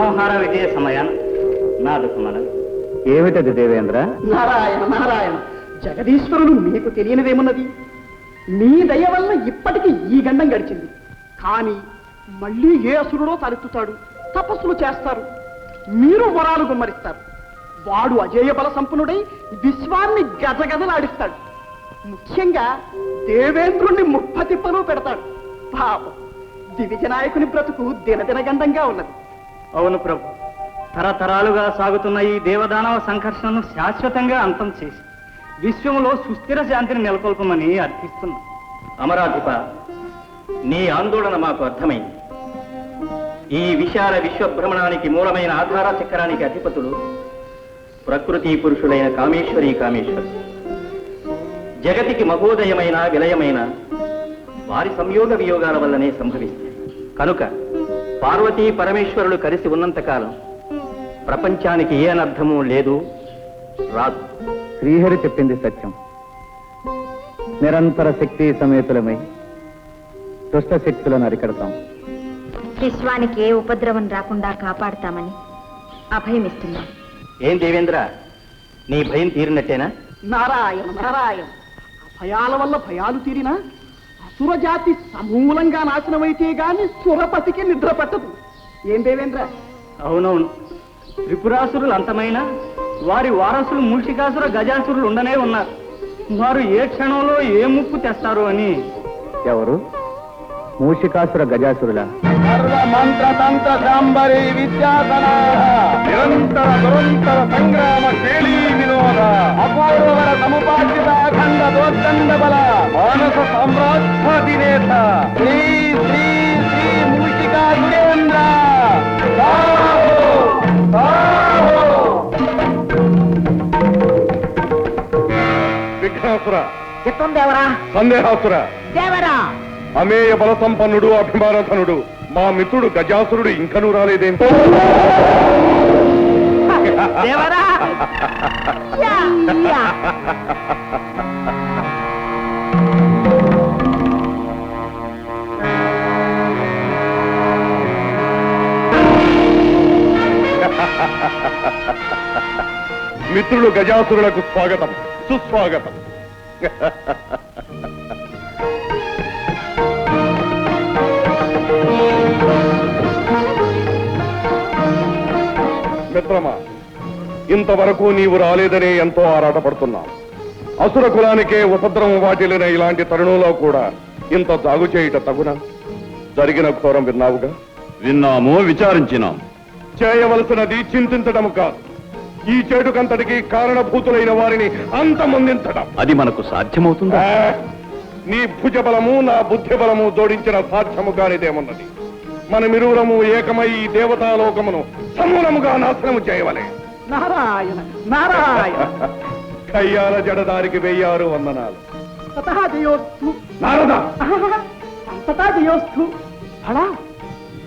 సంహార విజయ సమయాన సుమన ఏమిటది దేవేంద్ర? నారాయణ నారాయణ జగదీశ్వరుడు మీకు తెలియనిదేమున్నది మీ దయ వల్ల ఇప్పటికి ఈ గండం గడిచింది. కానీ మళ్ళీ ఏ అసురుడో తలెత్తుతాడు తపస్సులు చేస్తారు మీరు వరాలు గుమ్మరిస్తారు. వాడు అజేయ బల సంపన్నుడై విశ్వాన్ని గజగజలాడిస్తాడు. ముఖ్యంగా దేవేంద్రుణ్ణి ముప్పతిప్పలు పెడతాడు. పాపం దివిజ నాయకుని బ్రతుకు దినదినగండంగా ఉన్నది. అవును ప్రభు. తరతరాలుగా సాగుతున్న ఈ దేవదానవ సంఘర్షణను శాశ్వతంగా అంతం చేసి విశ్వంలో సుస్థిర శాంతిని నెలకొల్పమని అర్థిస్తున్నాం. అమరాధిప నీ ఆందోళన మాకు అర్థమైంది. ఈ విశాల విశ్వభ్రమణానికి మూలమైన ఆధార చక్రానికి అధిపతులు ప్రకృతి పురుషులైన కామేశ్వరి కామేశ్వరు. జగతికి మహోదయమైన విలయమైన వారి సంయోగ వియోగాల వల్లనే సంభవిస్తాయి. కనుక పార్వతీ పరమేశ్వరులు కలిసి ఉన్నంతకాలం ప్రపంచానికి ఏ అనర్థము లేదు. రాదు. శ్రీహరి చెప్పింది సత్యం. నిరంతర శక్తి సమేతులమై దుష్ట శక్తులను అరికడతాం. విశ్వానికి ఏ ఉపద్రవం రాకుండా కాపాడుతామని అభయమిస్తున్నాం. ఏం దేవేంద్ర? నీ భయం తీరినట్టేనా? నారాయణ నారాయణ. భయాల వల్ల భయాలు తీరినా? అసురజాతి సమూలంగా నాశనమైతే గాని సురపతికి నిద్ర పట్టదు. ఏం దేవేంద్ర? అవునవును. త్రిపురాసురులు అంతమైన వారి వారసులు మూషికాసుర గజాసురులు ఉండనే ఉన్నారు. వారు ఏ క్షణంలో ఏ ముప్పు తెస్తారు అని. ఎవరు? మూషికాసుర గజాసురుల? మంత్రతంత్ర శాంబరి విద్యాసన నిరంతర దురంతర సంగ్రామ కేళీ వినోద. అపూర్వర సముపార్జిత అఖండ దోర్దండ బల. మానస సామ్రాజ్యాధినేత శ్రీ శ్రీ శ్రీ మూషికా సురేంద్ర సాహో! సాహో! విఘ్నాసుర సందేహాసుర. అమేయ బల సంపన్నుడు అభిమానధనుడు. మా మిత్రుడు గజాసురుడు ఇంకనూ రాలేదేంటి మిత్రులు గజాసురులకు స్వాగతం సుస్వాగతం. మిత్రమా ఇంతవరకు నీవు రాలేదనే ఎంతో ఆరాటపడుతున్నాం అసుర కులానికే ఉపద్రవం వాటిల్లిన ఇలాంటి తరుణంలో కూడా ఇంత దాగు చేయుట తగున? జరిగిన ఘోరం విన్నావుగా? విన్నాము విచారించినాం. చేయవలసినది చింతించడం కాదు. ఈ చెడుకంతటికి కారణభూతులైన వారిని అంతమొందించడం అది మనకు సాధ్యమవుతుందా? నీ భుజబలము నా బుద్ధి బలము జోడించిన సాధ్యము కానిదేమున్నది. మనమిరువురము ఏకమై ఈ దేవతాలోకమును సమూలముగా నాశనము చేయవలే. నారాయణ నారాయణ. కయ్యాల జడదారికి వెయ్యారు వందనాలు. తథా జయోస్తు. నారద! అంతటా జయోస్తు. అలా?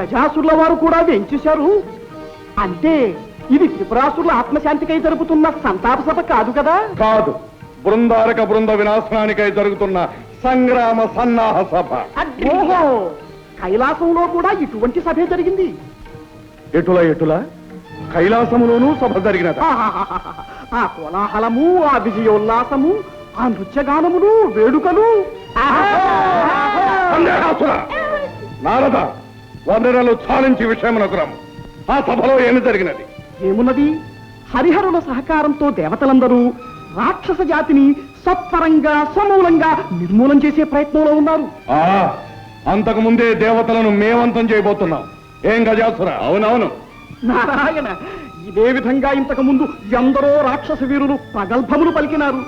గజాసురుల వారు కూడా వెంచేశారు అంటే ఇది త్రిపురాసురుల ఆత్మశాంతికై జరుపుతున్న సంతాప సభ కాదు కదా? కాదు. బృందారక బృంద వినాశనానికై జరుగుతున్న సంగ్రామ సన్నాహ సభ. ఓహో కైలాసంలో కూడా ఇటువంటి సభే జరిగింది. ఎటుల ఎటుల? కైలాసములోనూ సభ జరిగినది? ఆహాహాహాహా. ఆ కోలాహలము ఆ విజయోల్లాసము ఆ నృత్యగానములు వేడుకలు. నారద వందనలు చాలించి విషయమునకు ఆ సభలో ఏమి జరిగినది? ఏమున్నది? హరిహరుల సహకారంతో దేవతలందరూ రాక్షస జాతిని సత్వరంగా సమూలంగా నిర్మూలం చేసే ప్రయత్నంలో ఉన్నారు. ఆ అంతకు ముందే దేవతలను మేవంతం చేయబోతున్నాం. ఏం గజాసుర? అవునవును. నారాయణ ఇదే విధంగా ఇంతకు ముందు ఎందరో రాక్షస వీరులు ప్రగల్భములు పలికినారు.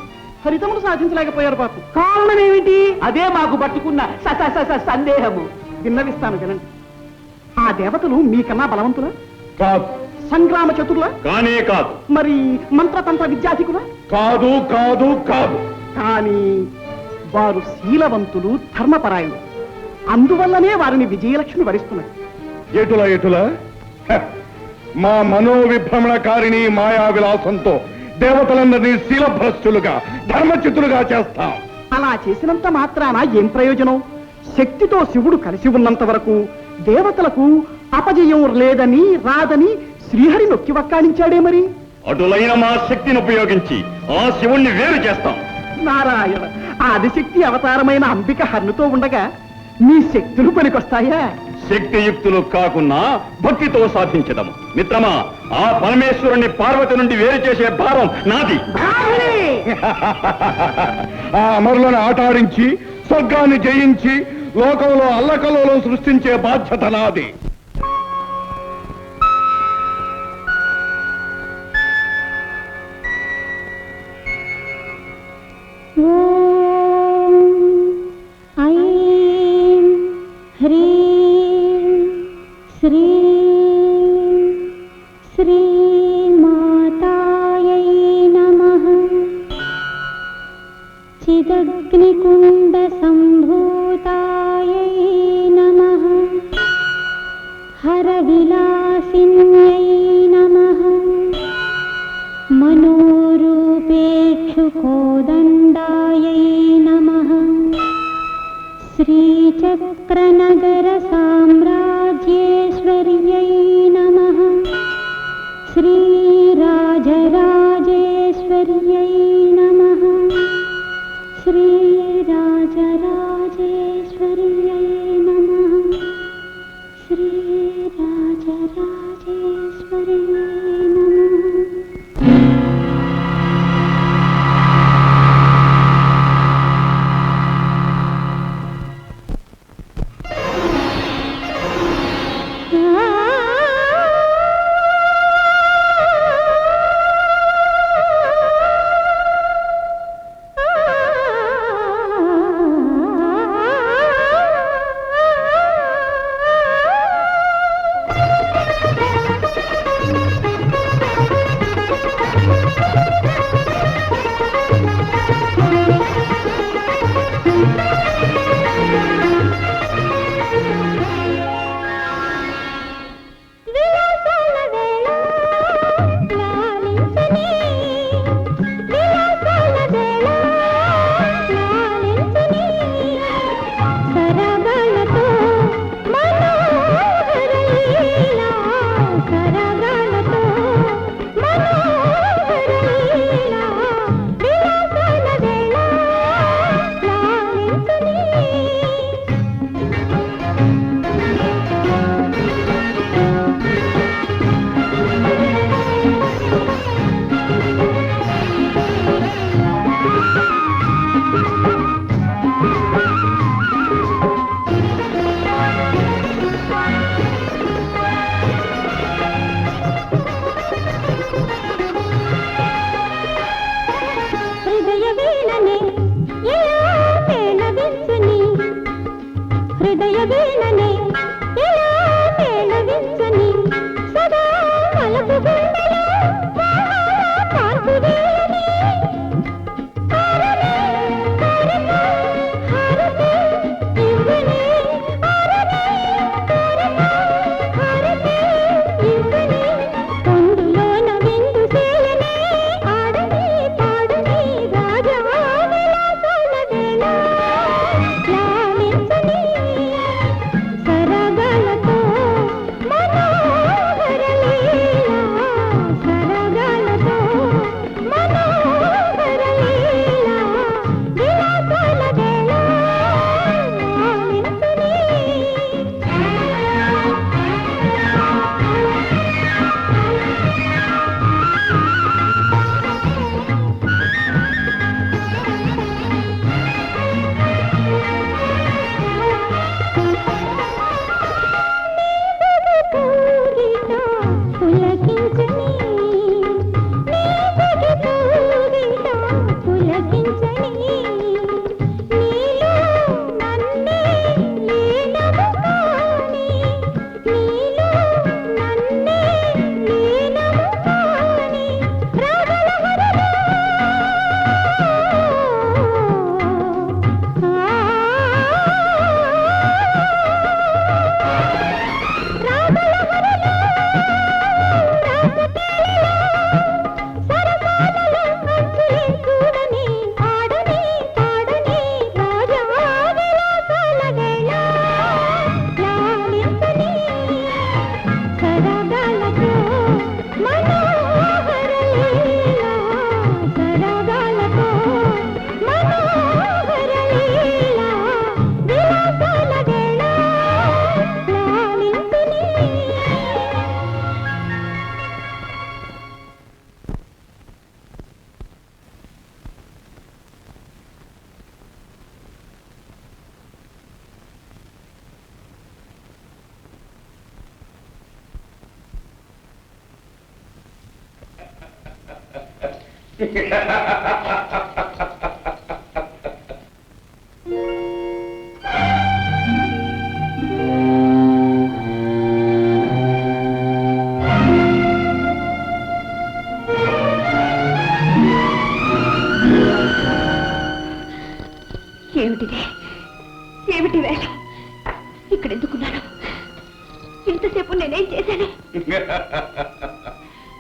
ఫలితములు సాధించలేకపోయారు పాపం కారణం ఏమిటి అదే మాకు పట్టుకున్న స- స- స- స- సందేహము. విన్నవిస్తాను వినండి. ఆ దేవతలు మీకన్నా బలవంతులా? కాదు. సంగ్రామ చతుర్ల? కానే కాదు. మరి మంత్రతంత్ర విద్యాధికుల? కాదు కాదు కాదు. కానీ వారు శీలవంతులు ధర్మపరాయణులు. అందువల్లనే వారిని విజయలక్ష్మి వరిస్తున్నది. ఎటుల ఎటుల? మా మనోవిభ్రమణకారిణి మాయా విలాసంతో దేవతలందరినీ శీలభ్రస్తులుగా ధర్మచితులుగా చేస్తాం. అలా చేసినంత మాత్రాన ఏం ప్రయోజనం? శక్తితో శివుడు కలిసి ఉన్నంత వరకు దేవతలకు అపజయం లేదని రాదని శ్రీహరి నొక్కి వక్కాణించాడే మరి? అటులైన మా శక్తిని ఉపయోగించి ఆ శివుణ్ణి వేరు చేస్తాం. నారాయణ ఆదిశక్తి అవతారమైన అంబిక హన్నుతో ఉండగా నీ శక్తులు పనికొస్తాయా? శక్తియుక్తులు కాకున్నా భక్తితో సాధించదము. మిత్రమా ఆ పరమేశ్వరుణ్ణి పార్వతి నుండి వేరు చేసే భారం నాది. ఆ అమరులను ఆటాడించి స్వర్గాన్ని జయించి లోకంలో అల్లకల్లో సృష్టించే బాధ్యత నాది. शुक्रनगरसा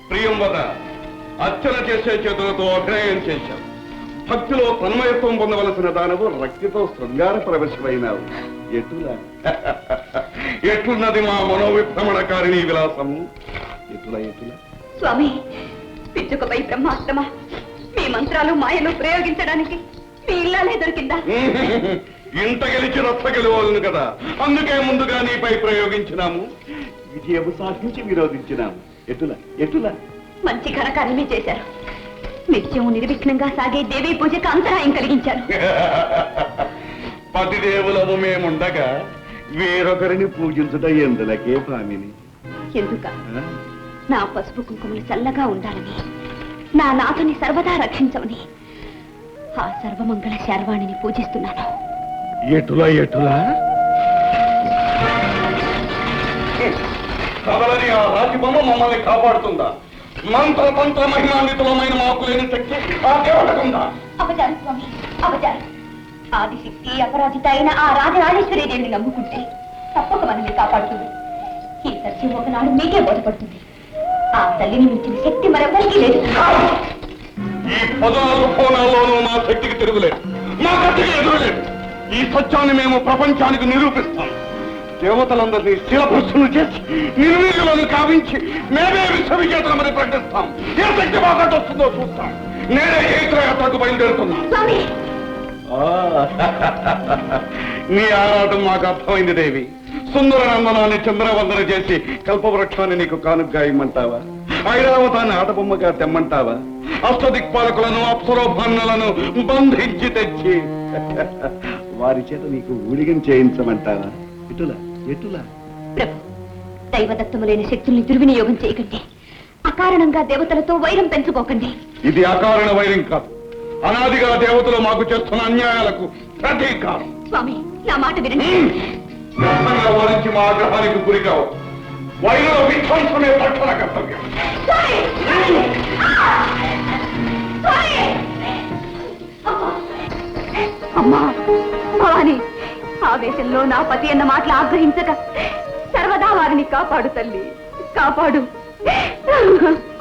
ప్రియంవద అర్చన చేసే చేతులతో అభినయం చేశావు. భక్తిలో తన్మయత్వం పొందవలసిన దానవు రక్తితో శృంగార ప్రవేశమైనావు. ఎటులా ఎట్లున్నది మా మనోవిభ్రమణకారిణి విలాసము ఎటులా ఎటులా? స్వామి పిచ్చుకపై బ్రహ్మాస్త్రమా. మీ మంత్రాలు మాయలు ప్రయోగించడానికి మీ ఇల్లాలే దొరికిందా? ఇంత గెలిచి రచ్చ గెలవాలను కదా. అందుకే ముందుగా నీపై ప్రయోగించినాము. విజయము సాధించి విరోధించినాము ఎటులా ఎటులా? మంచి ఘనకార్యమే చేశారు. నిత్యం నిర్విఘ్నంగా సాగే దేవీ పూజకు అంతరాయం కలిగించారు. పతిదేవులము మేముండగా వేరొకరిని పూజించుట ఎందులకే భామిని ఎందుక? నా పసుపు కుంకుమలు చల్లగా ఉండాలని నా నాథని సర్వదా రక్షించమని ఆ సర్వమంగళ శర్వాణిని పూజిస్తున్నాను. ఎటులా ఎటులా? కదలని ఆ రాజబొమ్మ మమ్మల్ని కాపాడుతుందా? మంత్ర తంత్ర మహిమాన్వితులమైన మాకు లేని శక్తి ఆ దేవతకుందా అపచారం స్వామి అపచారం ఆదిశక్తి అపరాజిత అయిన ఆ రాజరాజేశ్వరి దేవిని నమ్ముకుంటే తప్పక మనల్ని కాపాడుతుంది. ఈ సత్యం ఒకనాడు మీకే బోధపడుతుంది. ఆ తల్లిని మించిన శక్తి మరెవరికీ లేదు. ఈ పదనాలుగు కోణాల్లోనూ మా శక్తికి తిరుగులేదు. మా గట్టికి ఎదురులేదు. ఈ సత్యాన్ని మేము ప్రపంచానికి నిరూపిస్తాం. దేవతలందరినీ శిలభస్సును చేసి నిర్వీర్యులను కావించి మేమే విశ్వవిజేతలమని ప్రకటిస్తాం. ఏ శక్తి మాకంటే వస్తుందో చూస్తాం. నేనే చైత్రయాత్రకు బయలుదేరుతున్నాం. స్వామి! నీ ఆరాటం మాకు అర్థమైంది దేవి. సుందర నందనాన్ని చంద్రవందన చేసి కల్పవృక్షాన్ని నీకు కానుగ్గా ఇమ్మంటావా? ఐరావతాన్ని ఆటబొమ్మగా తెమ్మంటావా? అష్టదిక్పాలకులను అప్సరోభాన్నులను బంధించి తెచ్చి వారి చేత నీకు ఊడిగం చేయించమంటావా? ఎటులా ఎటులా? ప్రభు దైవదత్తములైన శక్తుల్ని దుర్వినియోగం చేయకండి. అకారణంగా దేవతలతో వైరం పెంచుకోకండి. ఇది అకారణ వైరం కాదు. అనాదిగా దేవతలు మాకు చేస్తున్న అన్యాయాలకు ప్రతీకారం. స్వామి నా మాట వినండి. వారించి మా ఆగ్రహానికి గురి కావు వైరుల విధ్వంసమే తక్షణ కర్తవ్యం! అమ్మా! భవాని! ఆవేశంలో నా పతి అన్న మాటలు ఆగ్రహించక సర్వదా వారిని కాపాడు తల్లి. కాపాడు.